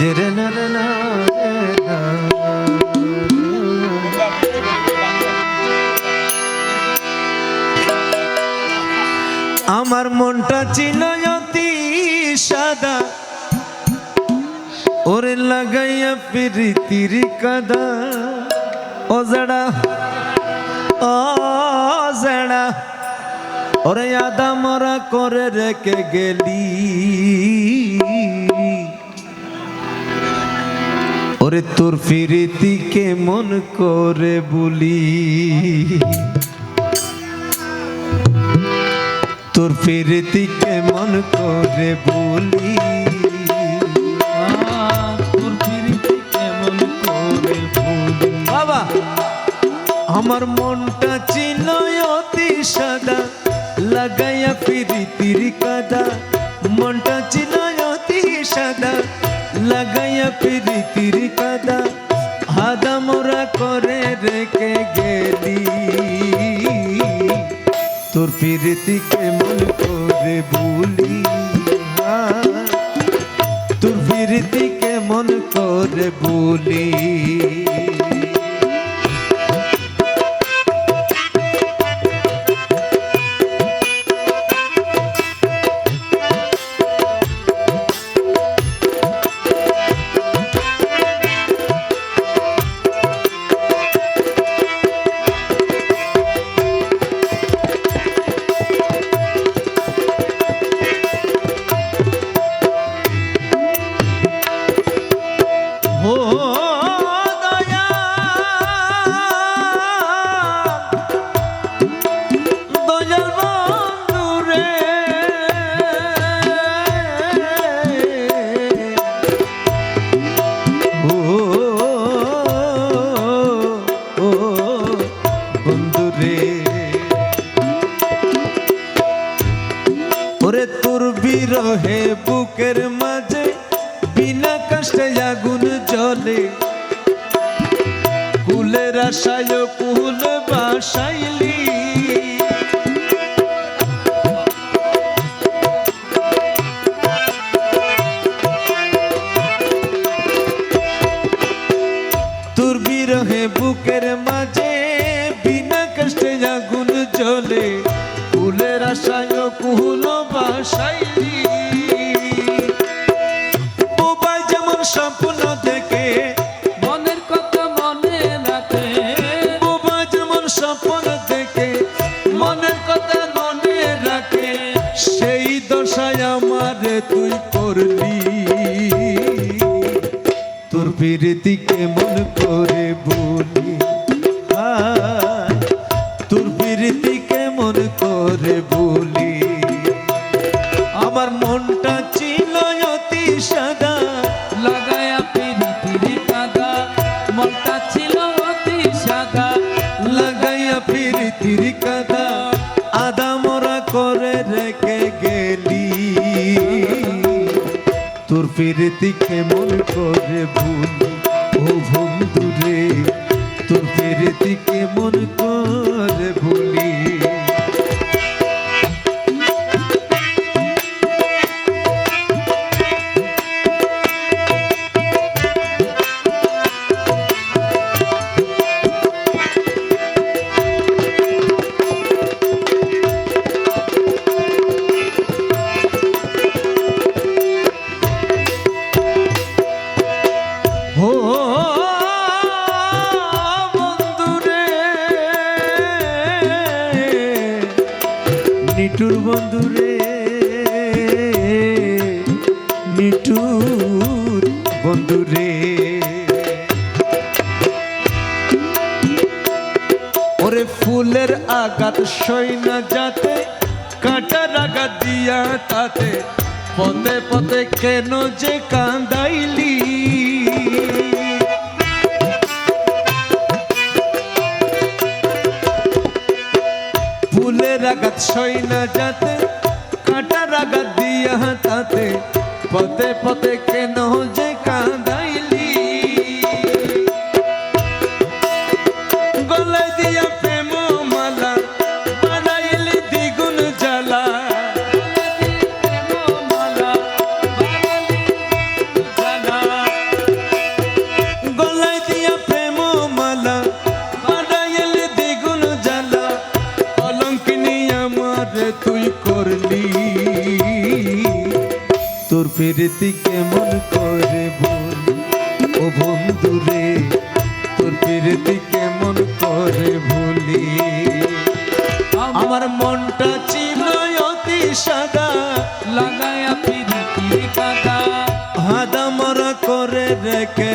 আমার মনটা অতি সাদা। ওরে লাগাইয়া প্রীতির কাদা। ও জড়া ও জড়া ওরে আদা মরা করে রেখে গেলি। ওরে তোর ফিরিতি কেমন করে বলি। তোর ফিরিতি কেমন করে বলি। তোর প্রীতি কেমন করে ভুলি বাবা আমার মনটা ছিল অতি সাদা লাগাইয়া প্রীতির কাদা। মনটা ছিল অতি সাদা লাগাইয়া প্রীতির কাদা হাদা মোরা করে রেখে গেলি। তোর প্রীতিকে কেমন করে ভুলি? তোর প্রীতিকে কেমন করে ভুলি? ওরে তোর বিরহে বুকের মাঝে, বিনা কষ্টে আগুন জ্বলে। কুলের আশায় কুল বাসাইলি। তোর বুকের মাঝে, বিনা কষ্টে আগুন কুলের আশায় কুল বাসাইলি বোবাই যেমন স্বপ্ন দেখে মনের কথা মনে রাখে। বোবাই যেমন স্বপ্ন দেখে মনের কথা মনে রাখে। সেই দশায় আমার তুই করলি। তোর প্রীতি কেমন করে বলি? হায়, তোর প্রীতি কেমন করে বলি? আমার মনটা ছিল অতি সাদা। লাগায়া প্রীতির কাদা। মনটা ছিল অতি সাদা। লাগাইয়া প্রীতির কাদা। আদা মোরা করে রেখে গেলি। তোর প্রীতি কেমন করে ভুলি ও বন্ধু রে তোর প্রীতি কেমন করে ভুলি নিটুর বন্ধু রে নিটুর বন্ধু রে। ওরে ফুলের আঘাত সই না যাতে, কাঁটার আঘাত দিয়া তাতে, পথে পথে কেন যে কান্দাইলি? ফুলের আঘাত সই না যাতে কাটার আঘাত দিয়া তাতে পথে পথে কেন যে কাঁদাইলি ফিরতি কেমন করে বল, ও বন্ধু রে তোর ফিরতি কেমন করে ভুলি আমার মনটা ছিল অতি সাদা, লাগায়া ফিরতি কাদা হাদা মরা করে রেখে